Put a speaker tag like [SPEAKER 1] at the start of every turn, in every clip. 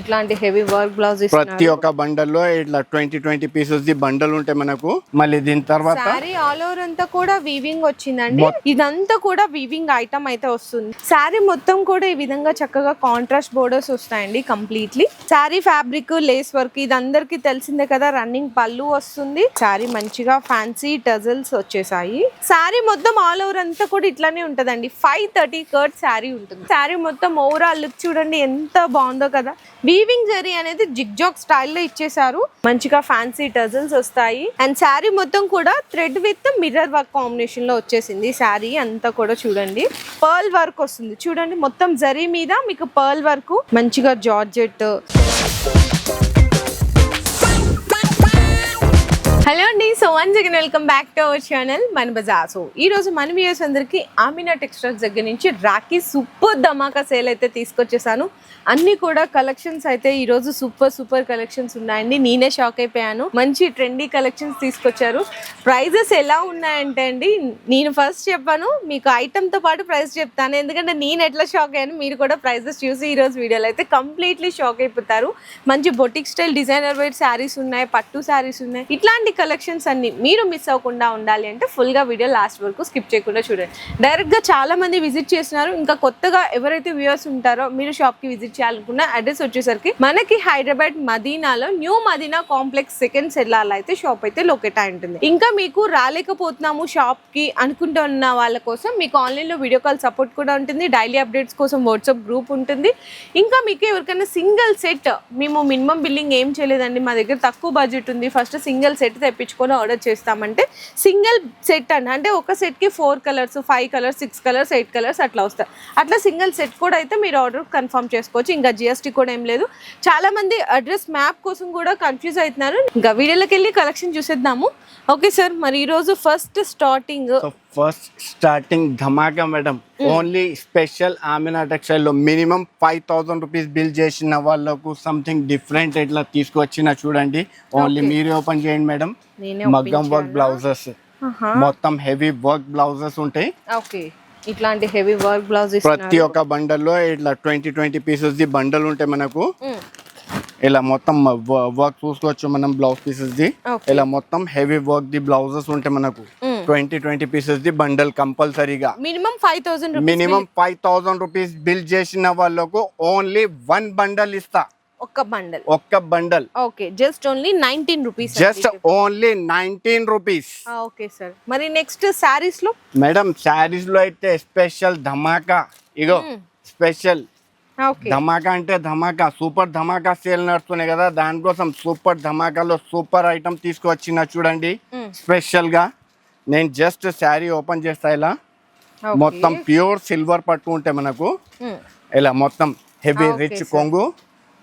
[SPEAKER 1] ఇట్లాంటి heavy work blouse
[SPEAKER 2] ప్రతి ఒక్క బండల్లో ఇట్లా twenty twenty pieces the bundle ఉంటాయి మనకు మళ్ళీ దీని తర్వాత
[SPEAKER 1] శారీ ఆల్ ఓవర్ అంతా కూడా వీవింగ్ వచ్చిందండి. ఇదంతా కూడా వీవింగ్ ఐటమ్ అయితే వస్తుంది. శారీ మొత్తం కూడా ఈ విధంగా చక్కగా కాంట్రాస్ట్ బోర్డర్స్ వస్తాయండి completely sari fabric lace work ఇది అందరికి తెలిసిందే కదా రన్నింగ్ పళ్ళు వస్తుంది. శారీ మంచిగా ఫ్యాన్సీ టజల్స్ వచ్చేసాయి. శారీ మొత్తం ఆల్ ఓవర్ అంతా కూడా ఇట్లానే ఉంటదండి. ఫైవ్ థర్టీ కర్ట్ శారీ ఉంటుంది. శారీ మొత్తం ఓవరాల్ లుక్ చూడండి ఎంత బాగుందో కదా. వీవింగ్ జరీ అనేది జిగ్జాగ్ స్టైల్లో ఇచ్చేసారు మంచిగా ఫ్యాన్సీ టజల్స్ వస్తాయి అండ్ శారీ మొత్తం కూడా థ్రెడ్ విత్ మిర్రర్ వర్క్ కాంబినేషన్లో వచ్చేసింది శారీ అంతా కూడా చూడండి పర్ల్ వర్క్ వస్తుంది చూడండి మొత్తం జరీ మీద మీకు పర్ల్ వర్క్ మంచిగా జార్జెట్ హలో అండి. So one second welcome back to our channel Mana Bazaar. So ఈ రోజు మన వ్యూస్ అందరికి ఆమినా టెక్స్టైల్స్ దగ్గర నుంచి రాఖీ సూపర్ ధమాకా సేల్ అయితే తీసుకొచ్చేసాను. అన్ని కూడా కలెక్షన్స్ అయితే ఈ రోజు సూపర్ సూపర్ కలెక్షన్స్ ఉన్నాయండి. నేనే షాక్ అయిపోయాను. మంచి ట్రెండీ కలెక్షన్స్ తీసుకొచ్చారు. ప్రైజెస్ ఎలా ఉన్నాయంటే అండి నేను ఫస్ట్ చెప్పాను మీకు ఐటెంతో పాటు ప్రైస్ చెప్తాను. ఎందుకంటే నేను ఎట్లా షాక్ అయ్యాను మీరు కూడా ప్రైజెస్ చూసి ఈ రోజు వీడియోలో అయితే కంప్లీట్లీ షాక్ అయిపోతారు. మంచి boutique style designer white saris ఉన్నాయి పట్టు శారీస్ ఉన్నాయి. ఇట్లాంటి కలెక్షన్స్ అన్ని మీరు మిస్ అవ్వకుండా ఉండాలి అంటే ఫుల్గా వీడియో లాస్ట్ వరకు స్కిప్ చేయకుండా చూడండి. డైరెక్ట్గా చాలామంది విజిట్ చేస్తున్నారు. ఇంకా కొత్తగా ఎవరైతే వ్యూవర్స్ ఉంటారో మీరు షాప్కి విజిట్ చేయాలనుకున్న అడ్రస్ వచ్చేసరికి మనకి హైదరాబాద్ మదీనాలో న్యూ మదీనా కాంప్లెక్స్ సెకండ్ సెల్లార్లో అయితే షాప్ అయితే లొకేట్ అయి ఉంటుంది. ఇంకా మీకు రాలేకపోతున్నాము షాప్కి అనుకుంటున్న వాళ్ళ కోసం మీకు ఆన్లైన్లో వీడియో కాల్ సపోర్ట్ కూడా ఉంటుంది. డైలీ అప్డేట్స్ కోసం వాట్సాప్ గ్రూప్ ఉంటుంది. ఇంకా మీకు ఎవరికైనా సింగిల్ సెట్ మేము మినిమం బిల్లింగ్ ఏం చేయలేదండి. మా దగ్గర తక్కువ బడ్జెట్ ఉంది. ఫస్ట్ సింగిల్ సెట్ తెప్పించుకొని ఆర్డర్ చేస్తామంటే సింగిల్ సెట్ అండి అంటే ఒక సెట్కి four colours five colours six colours eight colours అట్లా వస్తాయి. అట్లా సింగిల్ సెట్ కూడా అయితే మీరు ఆర్డర్ కన్ఫర్మ్ చేసుకోవచ్చు. ఇంకా జిఎస్టీ కూడా ఏం లేదు. చాలామంది అడ్రస్ మ్యాప్ కోసం కూడా కన్ఫ్యూజ్ అవుతున్నారు. ఇంకా వీడియోలోకి వెళ్ళి కలెక్షన్ చూసేద్దాము. ఓకే సార్ మరి ఈరోజు ఫస్ట్ స్టార్టింగ్
[SPEAKER 2] ఫస్ట్ స్టార్టింగ్ ధమాకా madam only special Amina టెక్స్టైల్లో minimum five thousand rupees bill చేసిన వాళ్ళకు సంథింగ్ డిఫరెంట్ ఇట్లా తీసుకొచ్చిన చూడండి. ఓన్లీ. మీరే ఓపెన్ చేయండి మేడం మగ్గం వర్క్ బ్లౌజెస్ మొత్తం హెవీ వర్క్ బ్లౌజెస్ ఉంటాయి.
[SPEAKER 1] ఓకే ఇట్లాంటి హెవీ వర్క్ బ్లౌజ్
[SPEAKER 2] ప్రతి ఒక్క బండల్లో ఇట్లా twenty twenty pieces the bundle ఉంటాయి మనకు. ఇలా మొత్తం వర్క్ చూసుకోవచ్చు మనం బ్లౌజ్ పీసెస్ ది. ఇలా మొత్తం హెవీ వర్క్ ది బ్లౌజెస్ ఉంటాయి మనకు. Twenty twenty pieces the bundle కంపల్సరీగా.
[SPEAKER 1] Minimum five thousand
[SPEAKER 2] minimum five thousand rupees bill చేసిన వాళ్ళకు ఓన్లీ వన్ బండల్ ఇస్తా.
[SPEAKER 1] ఒక్క బండల్
[SPEAKER 2] ఒక్క bundle
[SPEAKER 1] okay just only nineteen rupees
[SPEAKER 2] just only nineteen rupees
[SPEAKER 1] okay sir మరి next శారీస్లో?
[SPEAKER 2] మేడం శారీస్లో అయితే స్పెషల్ ధమాకా. ఇగో స్పెషల్
[SPEAKER 1] ఓకే
[SPEAKER 2] ధమాకా అంటే ధమాకా సూపర్ ధమాకా సేల్ నడుస్తున్నాయి కదా. దానికోసం సూపర్ ధమాకాలో సూపర్ ఐటమ్ తీసుకొచ్చిన చూడండి. స్పెషల్గా. నేను జస్ట్ శారీ ఓపెన్ చేస్తా ఇలా. మొత్తం ప్యూర్ సిల్వర్ పట్టు ఉంటాయి మనకు. ఇలా మొత్తం హెవీ రిచ్. కొంగు.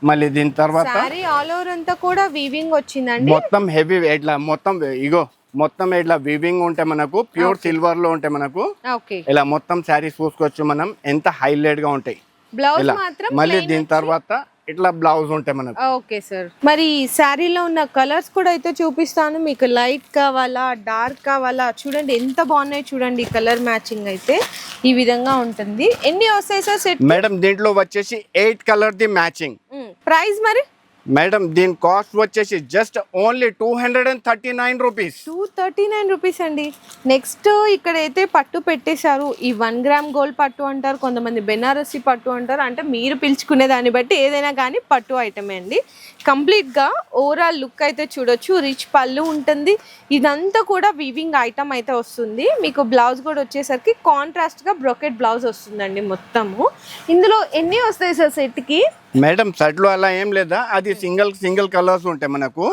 [SPEAKER 2] మళ్ళీ దీని తర్వాత
[SPEAKER 1] శారీ ఆల్ ఓవర్ అంతా కూడా వీవింగ్ వచ్చిందండి?
[SPEAKER 2] మొత్తం హెవీ ఇట్లా మొత్తం ఇగో మొత్తం ఇట్లా వివింగ్ ఉంటాయి మనకు ప్యూర్ సిల్వర్లో ఉంటాయి మనకు. ఇలా మొత్తం శారీస్ చూసుకోవచ్చు మనం ఎంత హైలైట్గా ఉంటాయి. మళ్ళీ దీని తర్వాత ఇట్లా బ్లౌజ్ ఉంటాయి మనకు.
[SPEAKER 1] Okay sir. మరి శారీలో ఉన్న కలర్స్ కూడా అయితే చూపిస్తాను. మీకు లైట్ కావాలా డార్క్ కావాలా? చూడండి ఎంత బాగున్నాయి చూడండి కలర్ మ్యాచింగ్ అయితే. ఈ విధంగా ఉంటుంది. ఎన్ని వస్తాయి సార్ సెట్
[SPEAKER 2] మేడం దీంట్లో వచ్చేసి eight colour the matching
[SPEAKER 1] price మరి?
[SPEAKER 2] మేడం దీని కాస్ట్ వచ్చేసి just only two hundred and thirty nine rupees
[SPEAKER 1] two thirty nine rupees అండి. నెక్స్ట్ ఇక్కడైతే పట్టు పెట్టేశారు. ఈ వన్ గ్రామ్ గోల్డ్ పట్టు అంటారు కొంతమంది బెనారసి పట్టు అంటారు. అంటే మీరు పిలుచుకునే దాన్ని బట్టి ఏదైనా కానీ పట్టు ఐటమే అండి. కంప్లీట్గా ఓవరాల్ లుక్ అయితే చూడొచ్చు. రిచ్ పళ్ళు ఉంటుంది. ఇదంతా కూడా వీవింగ్ ఐటమ్ అయితే వస్తుంది. మీకు బ్లౌజ్ కూడా వచ్చేసరికి కాంట్రాస్ట్గా బ్రొకెట్ బ్లౌజ్ వస్తుందండి మొత్తము. ఇందులో ఎన్ని వస్తాయి సార్ సెట్కి?
[SPEAKER 2] మేడం లో అలా ఏం లేదా? అది సింగిల్ సింగిల్ కలర్స్ ఉంటాయి మనకు.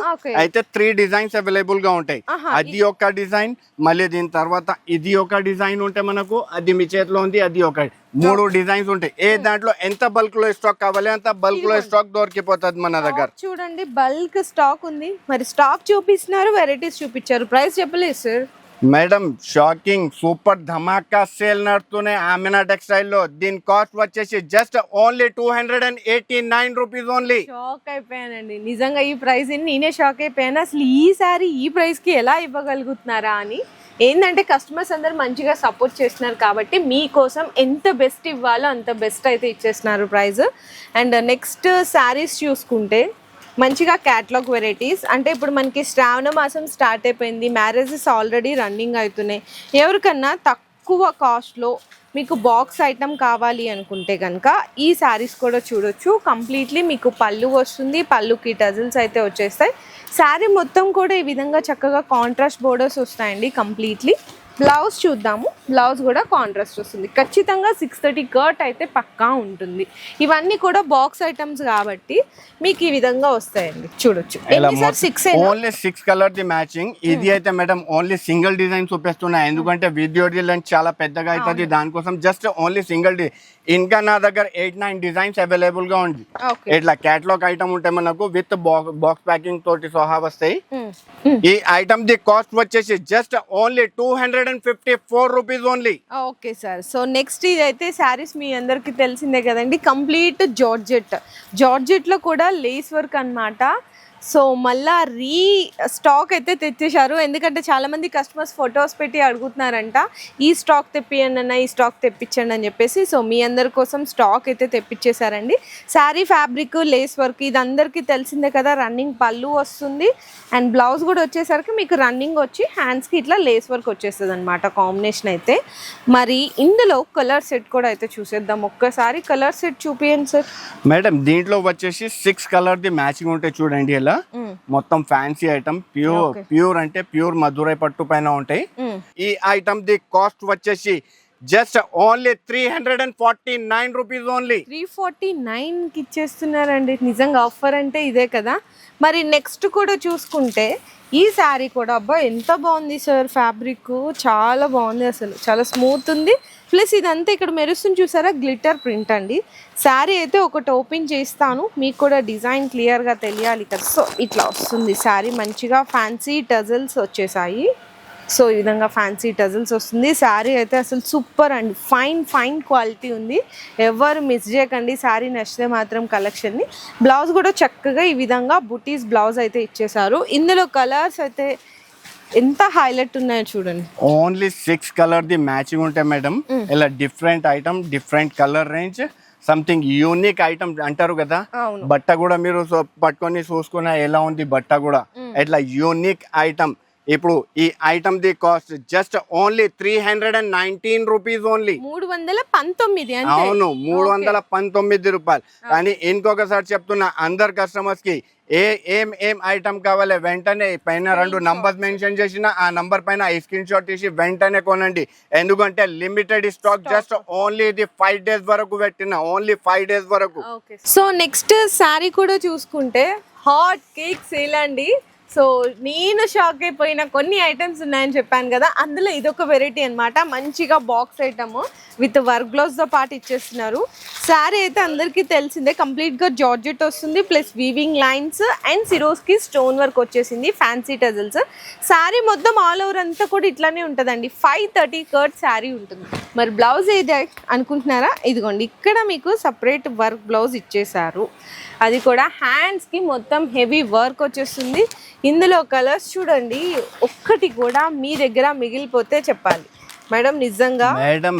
[SPEAKER 2] అయితే త్రీ డిజైన్స్ అవైలబుల్గా ఉంటాయి అది ఒక డిజైన్ మళ్ళీ దీని తర్వాత ఇది ఒక డిజైన్ ఉంటే మనకు అది మీ చేతిలో ఉంది అది ఒక మూడు డిజైన్స్ ఉంటాయి. ఏ దాంట్లో ఎంత బల్క్లో స్టాక్ కావాలి అంత బల్క్లో స్టాక్ దొరికిపోతుంది మన దగ్గర.
[SPEAKER 1] చూడండి బల్క్ స్టాక్ ఉంది. మరి స్టాక్ చూపిస్తున్నారు వెరైటీస్ చూపించారు. ప్రైస్ చెప్పలేదు సార్.
[SPEAKER 2] మేడం షాకింగ్ సూపర్ ధమాకా సేల్ నడుతున్నాయి ఆమెనా టెక్స్టైల్లో దీని కాస్ట్ వచ్చేసి just only two hundred and eighty nine rupees only.
[SPEAKER 1] Shock అయిపోయానండి. నిజంగా ఈ ప్రైస్ నేనే షాక్ అయిపోయాను. అసలు ఈ సారీ ఈ ప్రైస్కి ఎలా ఇవ్వగలుగుతున్నారా అని. ఏంటంటే కస్టమర్స్ అందరు మంచిగా సపోర్ట్ చేస్తున్నారు కాబట్టి మీకోసం ఎంత బెస్ట్ ఇవ్వాలో అంత బెస్ట్ అయితే ఇచ్చేస్తున్నారు ప్రైస్ అండ్ నెక్స్ట్ శారీస్ చూసుకుంటే మంచిగా క్యాట్లాగ్ వెరైటీస్ అంటే ఇప్పుడు మనకి శ్రావణ మాసం స్టార్ట్ అయిపోయింది. మ్యారేజెస్ ఆల్రెడీ రన్నింగ్ అవుతున్నాయి. ఎవరికన్నా తక్కువ కాస్ట్లో మీకు బాక్స్ ఐటమ్ కావాలి అనుకుంటే కనుక ఈ శారీస్ కూడా చూడొచ్చు. కంప్లీట్లీ మీకు పళ్ళు వస్తుంది. పళ్ళుకి టజిల్స్ అయితే వచ్చేస్తాయి. శారీ మొత్తం కూడా ఈ విధంగా చక్కగా కాంట్రాస్ట్ బోర్డర్స్ వస్తాయండి కంప్లీట్లీ బ్లౌజ్ చూద్దాము. బ్లౌజ్ కూడా కాంట్రాస్ట్ వస్తుంది. ఖచ్చితంగా సిక్స్ థర్టీ కర్ట్ అయితే పక్కా ఉంటుంది. ఇవన్నీ కూడా బాక్స్ ఐటమ్స్ కాబట్టి మీకు ఈ విధంగా వస్తాయండి. చూడొచ్చు. Six
[SPEAKER 2] only six colour the matching ఇది అయితే మేడం ఓన్లీ సింగిల్ డిజైన్ చూపిస్తున్నా ఎందుకంటే వీడియో డిజైన్ చాలా పెద్దగా అవుతుంది. దానికోసం జస్ట్ ఓన్లీ సింగిల్ డి ఇంకా నా దగ్గర ఎయిట్ నైన్ డిజైన్స్ అవైలబుల్గా ఉంది. ఇట్లా క్యాటలాగ్ ఐటమ్ ఉంటే మనకు విత్ బాక్స్ ప్యాకింగ్ తోటి సహా వస్తాయి. ఈ ఐటమ్ ది కాస్ట్ వచ్చేసి just only two hundred and fifty four rupees only
[SPEAKER 1] okay sir. So next ఇది అయితే శారీస్ మీ అందరికీ తెలిసిందే కదండి. Complete georgette. జార్జెట్లో కూడా లేస్ వర్క్ అన్నమాట. సో మళ్ళా రీ స్టాక్ అయితే తెచ్చేశారు. ఎందుకంటే చాలామంది కస్టమర్స్ ఫొటోస్ పెట్టి అడుగుతున్నారంట ఈ స్టాక్ తెప్పియండి అన్న ఈ స్టాక్ తెప్పించండి అని చెప్పేసి. సో మీ అందరి కోసం స్టాక్ అయితే తెప్పించేశారండి. శారీ ఫ్యాబ్రిక్ లేస్ వర్క్ ఇది అందరికీ తెలిసిందే కదా రన్నింగ్ పళ్ళు వస్తుంది. అండ్ బ్లౌజ్ కూడా వచ్చేసరికి మీకు రన్నింగ్ వచ్చి హ్యాండ్స్కి ఇట్లా లేస్ వర్క్ వచ్చేస్తుంది అనమాట కాంబినేషన్ అయితే. మరి ఇందులో కలర్ సెట్ కూడా అయితే చూసేద్దాం. ఒక్కసారి కలర్ సెట్ చూపియండి సార్
[SPEAKER 2] మేడం దీంట్లో వచ్చేసి సిక్స్ కలర్ ది మ్యాచింగ్ ఉంటే చూడండి ఎలా ఇలా మొత్తం ఫ్యాన్సీ ఐటమ్ ప్యూర్. ప్యూర్ అంటే ప్యూర్ మధురై పట్టు పైన ఉంటాయి. ఈ ఐటమ్ ది కాస్ట్ వచ్చేసి just only three hundred and forty nine rupees only
[SPEAKER 1] three forty నైన్కి ఇచ్చేస్తున్నారండి. నిజంగా ఆఫర్ అంటే ఇదే కదా. మరి నెక్స్ట్ కూడా చూసుకుంటే ఈ శారీ కూడా అబ్బా ఎంత బాగుంది సార్ ఫ్యాబ్రిక్ చాలా బాగుంది అసలు. చాలా స్మూత్ ఉంది. ప్లస్ ఇదంతా ఇక్కడ మెరుస్తుంది చూసారా? గ్లిటర్ ప్రింట్ అండి. శారీ అయితే ఒకటి ఓపెన్ చేస్తాను. మీకు కూడా డిజైన్ క్లియర్గా తెలియాలి కదా. సో ఇట్లా వస్తుంది శారీ. మంచిగా ఫ్యాన్సీ టజల్స్ వచ్చేసాయి. సో ఈ విధంగా ఫ్యాన్సీ టజల్స్ వస్తుంది. శారీ అయితే అసలు సూపర్ అండి. ఫైన్ ఫైన్ క్వాలిటీ ఉంది. ఎవరు మిస్ చేయకండి. శారీ నచ్చితే మాత్రం కలెక్షన్ని బ్లౌజ్ కూడా చక్కగా ఈ విధంగా బుటీస్ బ్లౌజ్ అయితే ఇచ్చేసారు ఇందులో కలర్స్ అయితే ఎంత హైలైట్ ఉన్నాయో చూడండి.
[SPEAKER 2] Only six colour the matching ఉంటాయి మేడం. ఇలా different item different colour range something unique item అంటారు కదా. బట్ట కూడా మీరు పట్టుకొని చూసుకున్న ఎలా ఉంది బట్ట కూడా. ఇట్లా యూనిక్ ఐటమ్. ఇప్పుడు ఈ item the cost just only three hundred and nineteen rupees only.
[SPEAKER 1] మూడు వందల పంతొమ్మిది
[SPEAKER 2] అవును మూడు వందల పంతొమ్మిది రూపాయలు. కానీ ఇంకొకసారి చెప్తున్నా అందరు కస్టమర్స్కి ఏ ఏం ఏం ఐటమ్ కావాలి? వెంటనే పైన రెండు నంబర్స్ మెన్షన్ చేసిన ఆ నంబర్ పైన స్క్రీన్ షాట్ తీసి వెంటనే కొనండి. ఎందుకంటే లిమిటెడ్ స్టాక్ జస్ట్ ఓన్లీ ఇది ఫైవ్ డేస్ వరకు పెట్టిన ఓన్లీ ఫైవ్ డేస్ వరకు.
[SPEAKER 1] సో నెక్స్ట్ శారీ కూడా చూసుకుంటే హాట్ కేక్ సేల్ అండి. సో నేను షాక్ అయిపోయిన కొన్ని ఐటమ్స్ ఉన్నాయని చెప్పాను కదా అందులో ఇదొక వెరైటీ అనమాట మంచిగా బాక్స్ ఐటమ్ విత్ వర్క్ బ్లౌజ్తో పాటు ఇచ్చేస్తున్నారు. శారీ అయితే అందరికీ తెలిసిందే కంప్లీట్గా జార్జెట్ వస్తుంది plus weaving lines and Swarovski stone work వచ్చేసింది ఫ్యాన్సీ టజల్స్ శారీ మొత్తం ఆల్ ఓవర్ అంతా కూడా ఇట్లానే ఉంటుందండి. ఫైవ్ థర్టీ కర్డ్ శారీ ఉంటుంది. మరి బ్లౌజ్ ఏది అనుకుంటున్నారా? ఇదిగోండి ఇక్కడ మీకు సపరేట్ వర్క్ బ్లౌజ్ ఇచ్చేసారు అది కూడా హ్యాండ్స్కి మొత్తం హెవీ వర్క్ వచ్చేస్తుంది. ఇందులో కలర్స్ చూడండి. ఒక్కటి కూడా మీ దగ్గర మిగిలిపోతే చెప్పాలి. మేడం నిజంగా
[SPEAKER 2] మేడం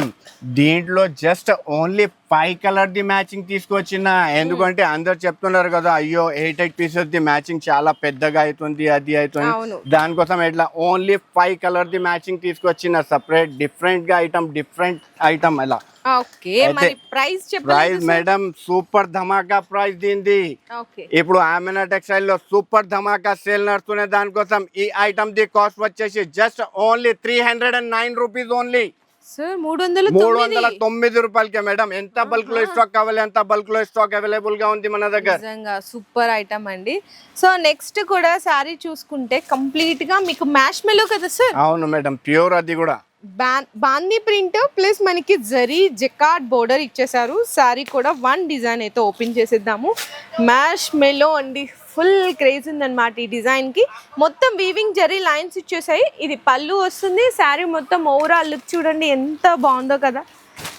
[SPEAKER 2] దీంట్లో just only five colour the matching తీసుకొచ్చిన. ఎందుకంటే అందరు చెప్తున్నారు కదా అయ్యో eight eight pieces the matching చాలా పెద్దగా అవుతుంది అది అవుతుంది దానికోసం ఎట్లా only five colour the matching తీసుకొచ్చిన సపరేట్ డిఫరెంట్గా ఐటమ్ డిఫరెంట్ ఐటమ్ అలా.
[SPEAKER 1] ప్రైస్
[SPEAKER 2] మేడం సూపర్ ధమాకా ప్రైస్ దీంది. ఇప్పుడు ఆమెనా టెక్స్టైల్లో సూపర్ ధమాకా సేల్ నడుస్తున్న దానికోసం ఈ ఐటమ్ ది కాస్ట్ వచ్చేసి just only three hundred and nine rupees only.
[SPEAKER 1] మూడు వందల
[SPEAKER 2] తొమ్మిది. రూపాయలకే మేడం. ఎంత బల్క్లో స్టాక్ కావాలి అంత బల్క్లో స్టాక్ అవైలబుల్గా ఉంది మన దగ్గర.
[SPEAKER 1] నిజంగా సూపర్ ఐటమ్ అండి. సో నెక్స్ట్ కూడా శారీ చూసుకుంటే కంప్లీట్గా మీకు మ్యాష్ మెలో కదా సార్?
[SPEAKER 2] అవును మేడం ప్యూర్ అది కూడా.
[SPEAKER 1] బాందీ ప్రింట్ ప్లస్ మనకి జరీ జకాట్ బోర్డర్ ఇచ్చేసారు శారీ కూడా వన్ డిజైన్ అయితే ఓపెన్ చేసేద్దాము. మ్యాష్ మెలో అండి ఫుల్ క్రేజ్ ఉందన్నమాట ఈ డిజైన్కి. మొత్తం వీవింగ్ జరీ లైన్స్ ఇచ్చేసాయి. ఇది పళ్ళు వస్తుంది శారీ మొత్తం ఓవరాల్ లుక్ చూడండి ఎంత బాగుందో కదా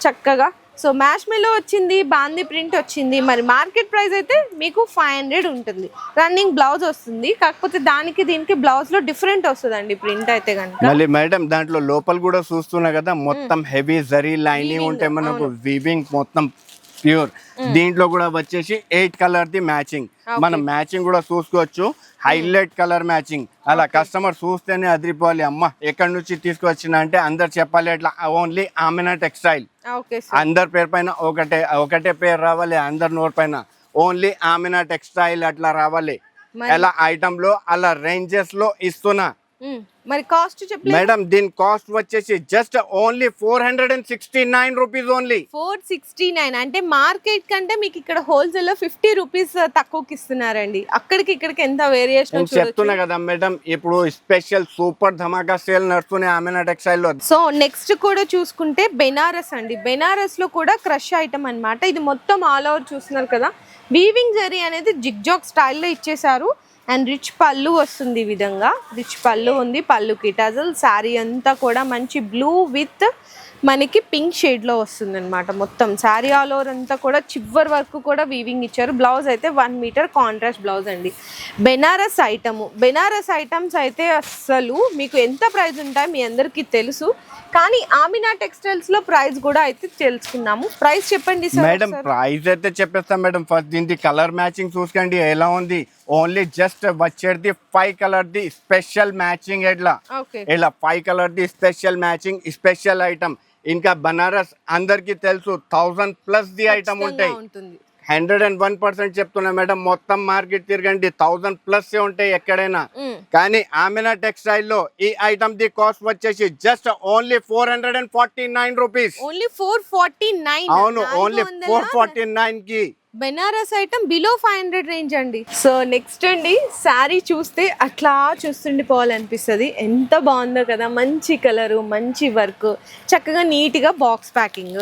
[SPEAKER 1] చక్కగా. సో మ్యాష్ మెలో వచ్చింది బాందీ ప్రింట్ వచ్చింది. మరి మార్కెట్ ప్రైస్ అయితే మీకు ఫైవ్ హండ్రెడ్ ఉంటుంది. రన్నింగ్ బ్లౌజ్ వస్తుంది. కాకపోతే దానికి దీనికి బ్లౌజ్లో డిఫరెంట్ వస్తుందండి ప్రింట్ అయితే కనుక.
[SPEAKER 2] మళ్ళీ మేడం దాంట్లో లోపల కూడా చూస్తున్నా కదా మొత్తం హెవీ జరీ లైనింగ్ ఉంటే మనకు వీవింగ్ మొత్తం ప్యూర్ దీంట్లో కూడా వచ్చేసి ఎయిట్ కలర్ ది మ్యాచింగ్ మనం మ్యాచింగ్ కూడా చూసుకోవచ్చు. Highlight colour matching. అలా కస్టమర్ చూస్తేనే అదిరిపోవాలి. అమ్మ ఎక్కడి నుంచి తీసుకొచ్చిన అంటే అందరు చెప్పాలి. అట్లా ఓన్లీ ఆమెనా టెక్స్టైల్. అందరి పేరు పైన ఒకటే ఒకటే పేరు రావాలి. అందరి నోట్ పైన. ఓన్లీ ఆమెనా టెక్స్టైల్ అట్లా రావాలి. అలా ఐటమ్లో అలా రేంజెస్లో ఇస్తున్నా.
[SPEAKER 1] మరి కాస్ట్ చెప్పలేదు?
[SPEAKER 2] మేడం దీని కాస్ట్ వచ్చేసి just only four hundred and sixty nine rupees only
[SPEAKER 1] four sixty nine అంటే మార్కెట్ కంటే మీకు ఇక్కడ హోల్సేల్లో ఫిఫ్టీ రూపీస్ తక్కువకి ఇస్తున్నారండి. అక్కడికి ఇక్కడికి ఎంత వేరియేషన్
[SPEAKER 2] నేను చెప్తున్నా కదా మేడం ఇప్పుడు స్పెషల్ సూపర్ ధమాకా సేల్ నడుస్తున్నాయి ఆమెనా టెక్స్టైల్లో.
[SPEAKER 1] సో నెక్స్ట్ కూడా చూసుకుంటే బెనారస్ అండి. బెనారస్లో కూడా క్రష్ ఐటమ్ అన్నమాట. ఇది మొత్తం ఆల్ ఓవర్ చూస్తున్నారు కదా. వీవింగ్ జరీ అనేది జిగ్జాగ్ స్టైల్లో ఇచ్చేసారు అండ్ రిచ్ పళ్ళు వస్తుంది ఈ విధంగా. రిచ్ పళ్ళు ఉంది పళ్ళుకి టజల్ శారీ అంతా కూడా మంచి బ్లూ విత్ మనకి పింక్ షేడ్లో వస్తుంది అనమాట మొత్తం. శారీ ఆల్ ఓవర్ అంతా కూడా చివరి వరకు కూడా వీవింగ్ ఇచ్చారు. బ్లౌజ్ అయితే వన్ మీటర్ కాంట్రాస్ట్ బ్లౌజ్ అండి. బెనారస్ ఐటము బెనారస్ ఐటమ్స్ అయితే అస్సలు మీకు ఎంత ప్రైస్ ఉంటాయి మీ అందరికీ తెలుసు. కానీ ఆమినా టెక్స్టైల్స్లో ప్రైస్ కూడా అయితే తెలుసుకున్నాము. ప్రైస్ చెప్పండి సార్
[SPEAKER 2] మేడం ప్రైస్ అయితే చెప్పేస్తాం మేడం ఫస్ట్ దీనికి కలర్ మ్యాచింగ్ చూసుకోండి. ఎలా ఉంది? ఓన్లీ జస్ట్ వచ్చేది five colour the special matching ఎట్లా ఇలా five colour the special matching special item. ఇంకా బనారస్ అందరికి తెలుసు థౌసండ్ ప్లస్ ది ఐటమ్ ఉంటాయి. హండ్రెడ్ అండ్ వన్ పర్సెంట్ చెప్తున్నా మేడం మొత్తం మార్కెట్ తిరగండి థౌసండ్ ప్లస్ ఉంటాయి ఎక్కడైనా. కానీ ఆమెనా టెక్స్టైల్లో ఈ ఐటమ్ ది కాస్ట్ వచ్చేసి just only four hundred and forty nine rupees.
[SPEAKER 1] Only four forty nine.
[SPEAKER 2] అవును ఓన్లీ ఫోర్ ఫార్టీ నైన్కి
[SPEAKER 1] Banaras item below five hundred range అండి. సో నెక్స్ట్ అండి శారీ చూస్తే అట్లా చూస్తుండిపోవాలనిపిస్తుంది. ఎంత బాగుందో కదా మంచి కలరు మంచి వర్క్ చక్కగా నీట్గా బాక్స్ ప్యాకింగ్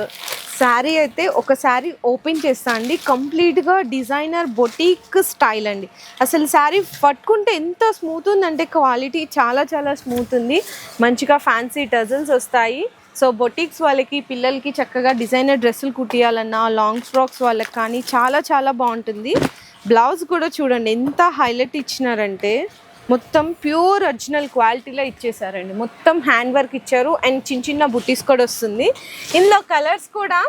[SPEAKER 1] శారీ అయితే ఒక శారీ ఓపెన్ చేస్తా అండి. కంప్లీట్గా డిజైనర్ బొటీక్ స్టైల్ అండి. అసలు శారీ పట్టుకుంటే ఎంత స్మూత్ ఉందంటే క్వాలిటీ చాలా చాలా స్మూత్ ఉంది. మంచిగా ఫ్యాన్సీ టజల్స్ వస్తాయి. సో బొటిక్స్ వాళ్ళకి పిల్లలకి చక్కగా డిజైనర్ డ్రెస్సులు కుట్టియాలన్నా లాంగ్ ఫ్రాక్స్ వాళ్ళకి కానీ చాలా చాలా బాగుంటుంది. బ్లౌజ్ కూడా చూడండి ఎంత హైలైట్ ఇచ్చినారంటే మొత్తం ప్యూర్ ఒరిజినల్ క్వాలిటీలో ఇచ్చేసారండి. మొత్తం హ్యాండ్ వర్క్ ఇచ్చారు. అండ్ చిన్న చిన్న బుటీస్ కూడా వస్తుంది. ఇందులో కలర్స్ కూడా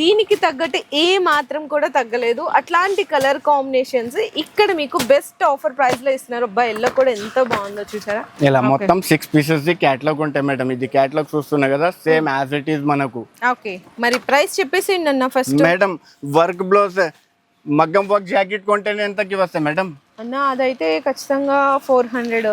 [SPEAKER 1] దీనికి తగ్గట్టు ఏ మాత్రం కూడా తగ్గలేదు. అట్లాంటి కలర్ కాంబినేషన్స్ ఇక్కడ మీకు బెస్ట్ ఆఫర్ ప్రైస్లో ఇస్తున్నారు. అబ్బా ఎల్లో కూడా ఎంత బాగుందో చూసారా?
[SPEAKER 2] ఇలా మొత్తం సిక్స్ పీసెస్ ది క్యాటలాగ్ ఉంటాయి మేడం. ఇది క్యాటలాగ్ చూస్తున్నా కదా సేమ్ యాజ్ ఇట్ ఈస్ మనకు.
[SPEAKER 1] ఓకే. మరి ప్రైస్ చెప్పేసి అన్న ఫస్ట్
[SPEAKER 2] మేడం వర్క్ బ్లౌజ్ మగ్గం వర్క్ జాకెట్ కొంటేనే ఎంతకి వస్తాయి మేడం?
[SPEAKER 1] అన్న అదైతే ఖచ్చితంగా ఫోర్ హండ్రెడ్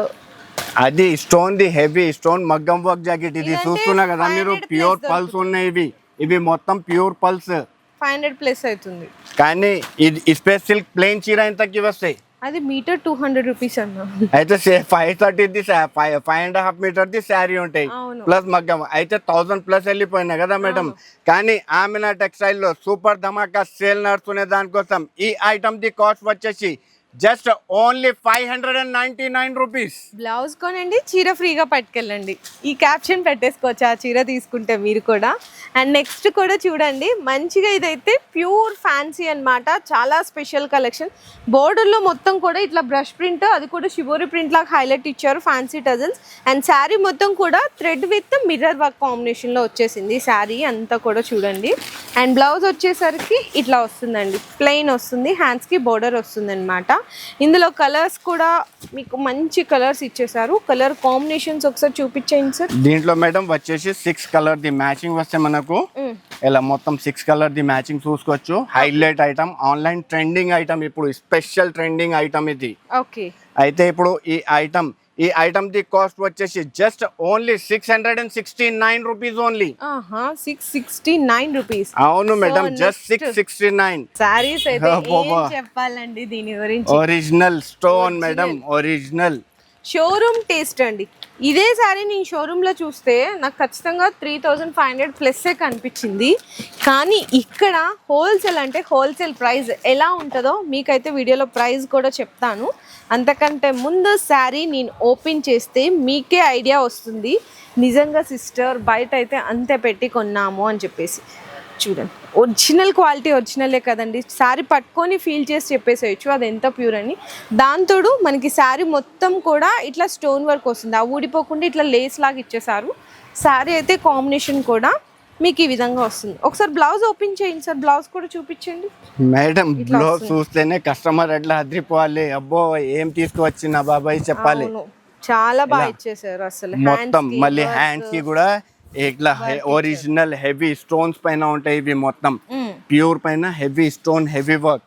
[SPEAKER 2] అది స్టోన్ ది హెవీ స్టోన్ మగ్గం వర్క్ జాకెట్ ఇది చూస్తున్నా కదా మీరు
[SPEAKER 1] 500
[SPEAKER 2] ప్యూర్ పల్స్ ఉన్నాయి ఇవి. ఇవి మొత్తం pure pulse.
[SPEAKER 1] Five hundred plus అవుతుంది.
[SPEAKER 2] కానీ ఇది స్పేస్ సిల్క్ ప్లెయిన్ చీర ఎంతకి వస్తాయి?
[SPEAKER 1] అది మీటర్ టూ హండ్రెడ్ రూపీస్ అన్న.
[SPEAKER 2] అయితే five thirty the five five and half metre the sari ఉంటాయి. ప్లస్ మగ్గం. అయితే థౌసండ్ ప్లస్ వెళ్ళిపోయినాయి కదా మేడం? కానీ ఆమెనా టెక్స్టైల్లో సూపర్ ధమాకా సేల్ నడుచుకునే దానికోసం ఈ ఐటమ్ ది కాస్ట్ వచ్చేసి just only five hundred and ninety nine rupees.
[SPEAKER 1] Blouse కొనండి చీర ఫ్రీగా పట్టుకెళ్ళండి. ఈ క్యాప్షన్ పెట్టేసుకోవచ్చు? ఆ చీర తీసుకుంటే మీరు కూడా. అండ్ నెక్స్ట్ కూడా చూడండి మంచిగా ఇదైతే ప్యూర్ ఫ్యాన్సీ అనమాట చాలా స్పెషల్ కలెక్షన్. బోర్డర్లో మొత్తం కూడా ఇట్లా బ్రష్ ప్రింట్ అది కూడా షిబోరి ప్రింట్ లాగా హైలైట్ ఇచ్చారు ఫ్యాన్సీ టజల్స్ అండ్ శారీ మొత్తం కూడా థ్రెడ్ విత్ మిర్రర్ వర్క్ కాంబినేషన్లో వచ్చేసింది. శారీ అంతా కూడా చూడండి. అండ్ బ్లౌజ్ వచ్చేసరికి ఇట్లా వస్తుందండి. ప్లెయిన్ వస్తుంది హ్యాండ్స్కి బోర్డర్ వస్తుంది అనమాట ఇందులో కలర్స్ కూడా మీకు మంచి కలర్స్ ఇచ్చేసారు కలర్ కాంబినేషన్స్ ఒకసారి చూపించేయండి సార్.
[SPEAKER 2] దీంట్లో మేడం వచ్చేసి సిక్స్ కలర్ ది మ్యాచింగ్ వస్తే మనకు ఇలా మొత్తం సిక్స్ కలర్ ది మ్యాచింగ్ చూసుకోవచ్చు. Highlight item online trending item ఇప్పుడు స్పెషల్ ట్రెండింగ్ ఐటమ్ ఇది.
[SPEAKER 1] ఓకే.
[SPEAKER 2] అయితే ఇప్పుడు ఈ ఐటమ్ ఈ ఐటమ్ ది కాస్ట్ వచ్చేసి just only six hundred and sixty nine rupees only
[SPEAKER 1] six sixty nine rupees
[SPEAKER 2] అవును madam just. Six sixty nine.
[SPEAKER 1] ఏం చెప్పాలండి దీని గురించి?
[SPEAKER 2] Original stone madam original
[SPEAKER 1] showroom taste అండి. ఇదే సారీ నేను షోరూంలో చూస్తే నాకు ఖచ్చితంగా త్రీ థౌజండ్ ఫైవ్ హండ్రెడ్ ప్లస్సే కనిపించింది. కానీ ఇక్కడ హోల్సేల్ అంటే హోల్సేల్ ప్రైస్ ఎలా ఉంటుందో మీకైతే వీడియోలో ప్రైస్ కూడా చెప్తాను. అంతకంటే ముందు శారీ నేను ఓపెన్ చేస్తే మీకే ఐడియా వస్తుంది. నిజంగా సిస్టర్ బయట అయితే అంతే పెట్టి కొన్నాము అని చెప్పేసి. చూడండి. ఒరిజినల్ క్వాలిటీ ఒరిజినలే కదండి. శారీ పట్టుకొని ఫీల్ చేసి చెప్పేసేయచ్చు అది ఎంత ప్యూర్ అని. దాంతోడు మనకి శారీ మొత్తం కూడా ఇట్లా స్టోన్ వర్క్ వస్తుంది. ఆ ఊడిపోకుండా ఇట్లా లేస్ లాగా ఇచ్చేసారు శారీ అయితే కాంబినేషన్ కూడా మీకు ఈ విధంగా వస్తుంది. ఒకసారి బ్లౌజ్ ఓపెన్ చేయండి సార్. బ్లౌజ్ కూడా చూపించండి.
[SPEAKER 2] Madam blouse. చూస్తేనే కస్టమర్ ఎట్లా అదిరిపోవాలి? అబ్బో ఏం తీసుకువచ్చిన బాబాయ్ చెప్పాలి.
[SPEAKER 1] చాలా బాగా. ఇచ్చేసారు అసలు.
[SPEAKER 2] మొత్తం మళ్ళీ. హ్యాండ్స్కి కూడా ఇట్లా ఒరిజినల్ హెవీ స్టోన్స్ పైన ఉంటాయి ఇవి మొత్తం. ప్యూర్ పైన హెవీ స్టోన్ హెవీ వర్క్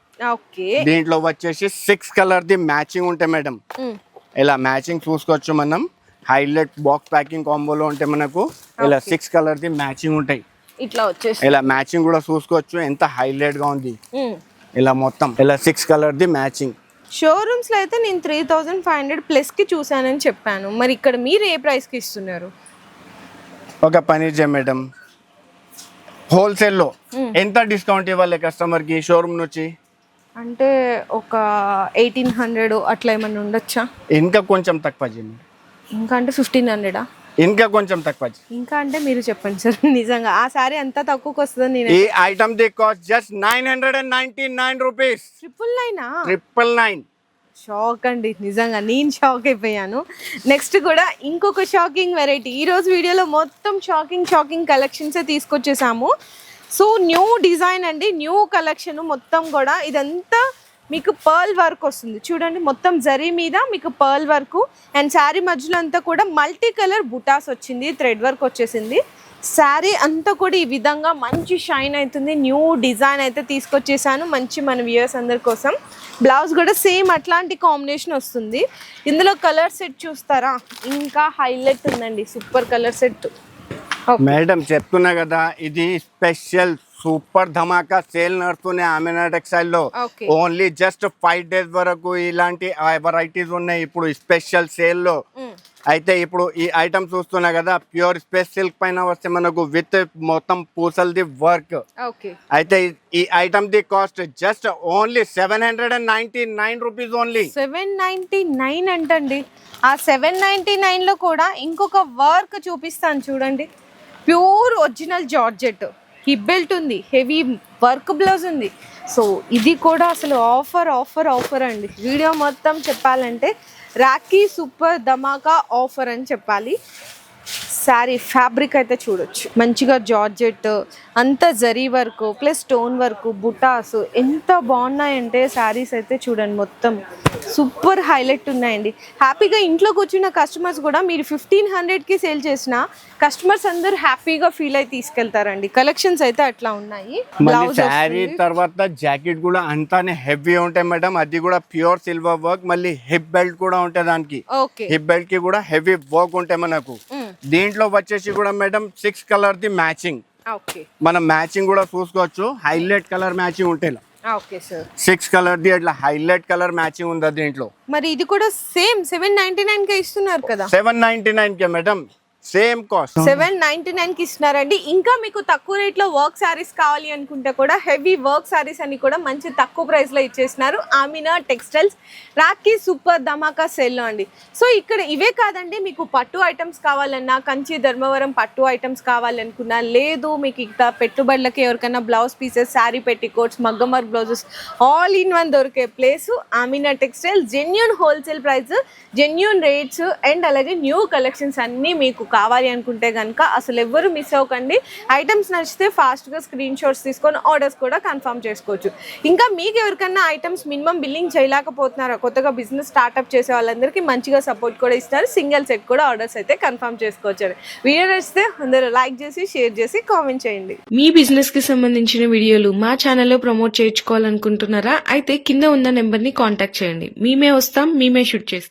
[SPEAKER 2] దీంట్లో వచ్చేసి సిక్స్ కలర్ ది మ్యాచింగ్ ఉంటాయి మేడం. ఇలా మ్యాచింగ్ చూసుకోవచ్చు మనం? హైలైట్ బాక్స్ ప్యాకింగ్ కాంబోలో ఉంటే మనకు. ఇలా. సిక్స్ కలర్ ది మ్యాచింగ్ ఉంటాయి.
[SPEAKER 1] ఇట్లా వచ్చేసి.
[SPEAKER 2] ఇలా మ్యాచింగ్ కూడా చూసుకోవచ్చు. ఎంత హైలైట్గా ఉంది. ఇలా మొత్తం. ఇలా సిక్స్ కలర్ ది మ్యాచింగ్
[SPEAKER 1] షోరూమ్స్లో అయితే నేను త్రీ థౌజండ్ ఫైవ్ హండ్రెడ్ ప్లస్కి చూసానని చెప్పాను. మరి ఇక్కడ మీరు ఏ ప్రైస్కి ఇస్తున్నారు?
[SPEAKER 2] ఒక పని చేయ మేడం. హోల్సేల్లో. ఎంత డిస్కౌంట్ ఇవ్వాలి కస్టమర్కి షోరూమ్ నుంచి?
[SPEAKER 1] అంటే ఒక ఎయిటీన్ హండ్రెడ్ అట్లా ఏమన్నా ఉండొచ్చా?
[SPEAKER 2] ఇంకా కొంచెం తక్కువ చేయండి
[SPEAKER 1] ఇంకా అంటే ఫిఫ్టీన్ హండ్రెడా?
[SPEAKER 2] ఇంకా కొంచెం తక్కువ
[SPEAKER 1] ఇంకా అంటే మీరు చెప్పండి సార్ నిజంగా. ఆ సారీ అంత తక్కువకి వస్తుందని నేను
[SPEAKER 2] ఈ item the cost just nine hundred and ninety nine rupees.
[SPEAKER 1] Triple నైనా?
[SPEAKER 2] Triple nine.
[SPEAKER 1] షాక్ అండి నిజంగా నేను షాక్ అయిపోయాను. నెక్స్ట్ కూడా ఇంకొక షాకింగ్ వెరైటీ ఈరోజు వీడియోలో మొత్తం షాకింగ్ షాకింగ్ కలెక్షన్సే తీసుకొచ్చేసాము. సో న్యూ డిజైన్ అండి న్యూ కలెక్షన్ మొత్తం కూడా. ఇదంతా మీకు పర్ల్ వర్క్ వస్తుంది. చూడండి మొత్తం జరీ మీద మీకు పర్ల్ వర్క్ అండ్ శారీ మధ్యలో అంతా కూడా మల్టీ కలర్ బుటాస్ వచ్చింది థ్రెడ్ వర్క్ వచ్చేసింది. శారీ అంతా కూడా ఈ విధంగా మంచి షైన్ అవుతుంది. న్యూ డిజైన్ అయితే తీసుకొచ్చేసాను మంచి మన వ్యూయర్స్ అందరి కోసం. బ్లౌజ్ కూడా సేమ్ అట్లాంటి కాంబినేషన్ వస్తుంది. ఇందులో కలర్ సెట్ చూస్తారా? ఇంకా హైలైట్ ఉందండి. Super colour set.
[SPEAKER 2] మేడం చెప్తున్నా కదా ఇది స్పెషల్ సూపర్ ధమాకా సేల్ నడుస్తున్నాయి ఆమెనా
[SPEAKER 1] టెక్స్టైల్లో
[SPEAKER 2] ఓన్లీ జస్ట్ ఫైవ్ డేస్ వరకు ఇలాంటి వెరైటీస్ ఉన్నాయి ఇప్పుడు స్పెషల్ సేల్లో అయితే ఇప్పుడు ఈ ఐటమ్ చూస్తున్నా కదా ప్యూర్ స్పేస్ సిల్క్ పైన వస్తే మనకు విత్ మొత్తం పూసల్ది వర్క్. అయితే ఈ- item the cost just only seven hundred and ninety nine rupees only.
[SPEAKER 1] Seven ninety nine అంటండి. ఆ సెవెన్ నైంటీ నైన్లో కూడా ఇంకొక వర్క్ చూపిస్తాను చూడండి. Pure original georgette. Hip belt ఉంది హెవీ వర్క్ బ్లౌజ్ ఉంది. సో ఇది కూడా అసలు ఆఫర్ ఆఫర్ ఆఫర్ అండి. వీడియో మొత్తం చెప్పాలంటే రాఖీ సూపర్ ధమాకా ఆఫర్ అని చెప్పాలి. శారీ ఫ్యాబ్రిక్ అయితే చూడొచ్చు. మంచిగా జార్జెట్ అంత zari work plus stone work బుటాస్ ఎంత బాగున్నాయంటే శారీస్ అయితే చూడండి మొత్తం. సూపర్ హైలైట్ ఉన్నాయండి. హ్యాపీగా ఇంట్లో కూర్చున్న కస్టమర్స్ కూడా మీరు ఫిఫ్టీన్ హండ్రెడ్కి సేల్ చేసిన కస్టమర్స్ అందరూ హ్యాపీగా ఫీల్ అయి తీసుకెళ్తారండి. కలెక్షన్స్ అయితే అట్లా ఉన్నాయి.
[SPEAKER 2] శారీ తర్వాత జాకెట్ కూడా అంతానే హెవీ ఉంటాయి మేడం. అది కూడా ప్యూర్ సిల్వర్ వర్క్ మళ్ళీ హిప్ బెల్ట్ కూడా ఉంటాయి దానికి.
[SPEAKER 1] ఓకే.
[SPEAKER 2] హిప్ బెల్ట్కి కూడా హెవీ వర్క్ ఉంటాయి మనకు. దీంట్లో వచ్చేసి కూడా madam six colour the matching మనం మ్యాచింగ్ కూడా చూసుకోవచ్చు. హైలైట్ కలర్ మ్యాచింగ్ ఉంటాయి
[SPEAKER 1] సార్
[SPEAKER 2] సిక్స్ కలర్ ది అట్లా హైలైట్ కలర్ మ్యాచింగ్ ఉందా దీంట్లో?
[SPEAKER 1] మరి ఇది కూడా సేమ్ సెవెన్ నైన్టీ నైన్కే ఇస్తున్నారు కదా.
[SPEAKER 2] సెవెన్ నైన్టీ నైన్ కే madam. Same cost
[SPEAKER 1] seven ninety నైన్కి ఇస్తున్నారండి. ఇంకా మీకు తక్కువ రేట్లో వర్క్ సారీస్ కావాలి అనుకుంటే కూడా హెవీ వర్క్ సారీస్ అని కూడా మంచి తక్కువ ప్రైస్లో ఇచ్చేసినారు. Amina textiles. Rakhi super dhamaka sale అండి. సో ఇక్కడ ఇవే కాదండి. మీకు పట్టు ఐటమ్స్ కావాలన్నా కంచి ధర్మవరం పట్టు ఐటమ్స్ కావాలనుకున్నా లేదు మీకు ఇక పెట్టుబడులకి ఎవరికైనా బ్లౌజ్ పీసెస్ శారీ పెట్టికోట్స్ మగ్గమర్ బ్లౌజెస్ ఆల్ ఇన్ వన్ దొరికే place Amina textile genuine wholesale price genuine rates and అలాగే న్యూ కలెక్షన్స్ అన్నీ మీకు కావాలి అనుకుంటే కనుక అసలు ఎవ్వరు మిస్ అవ్వకండి. ఐటమ్స్ నచ్చితే ఫాస్ట్గా స్క్రీన్ షాట్స్ తీసుకొని ఆర్డర్స్ కూడా కన్ఫర్మ్ చేసుకోవచ్చు. ఇంకా మీకు ఎవరికన్నా ఐటమ్స్ మినిమం బిల్లింగ్ చేయలేకపోతున్నారా కొత్తగా బిజినెస్ స్టార్ట్అప్ చేసే వాళ్ళందరికీ మంచిగా సపోర్ట్ కూడా ఇస్తారు. సింగిల్ సెట్ కూడా ఆర్డర్స్ అయితే కన్ఫర్మ్ చేసుకోవచ్చు వీడియో నచ్చితే అందరూ లైక్ చేసి షేర్ చేసి కామెంట్ చేయండి.
[SPEAKER 3] మీ బిజినెస్కి సంబంధించిన వీడియోలు మా ఛానల్లో ప్రమోట్ చేయించుకోవాలనుకుంటున్నారా? అయితే కింద ఉన్న నెంబర్ని కాంటాక్ట్ చేయండి. మేమే వస్తాం మేమే షూట్ చేస్తాం.